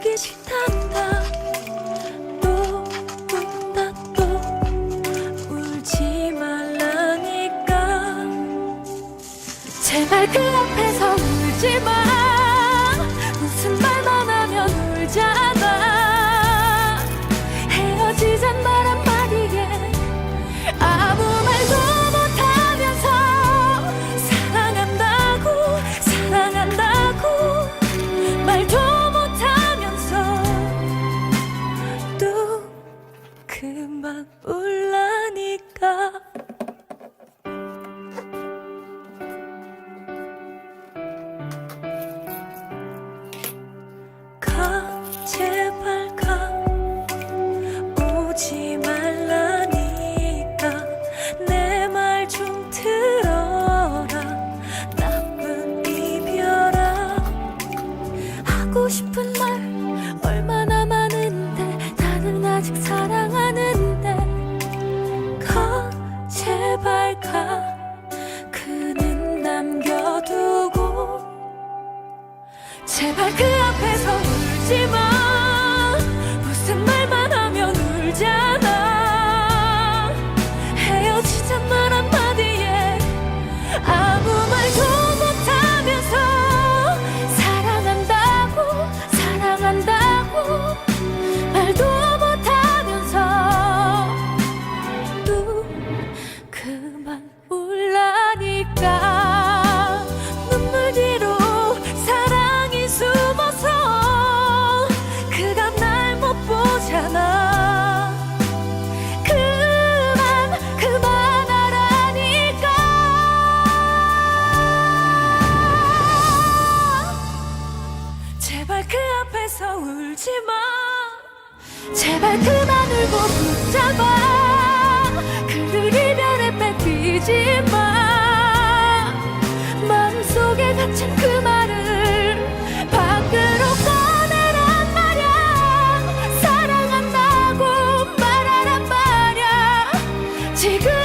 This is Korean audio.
울기 싫단다. 또 웃다 또 울지 말라니까. 제발 그 앞에서 울지 마 울라니까. 가 제발 가 오지 말라니까. 내 말 좀 들어라. 나쁜 이별아. 하고 싶은 말 얼마나 많은데 나는 아직 사 제발 그 앞에서 울지 마. 무슨 말만 하면 울잖아 제발 그 앞에서 울지 마. 제발 그만 울고 붙잡아. 그들 이별에 뺏기지 마. 마음속에 갇힌 그 말을 밖으로 꺼내란 말야. 사랑한다고 말하란 말야. 지금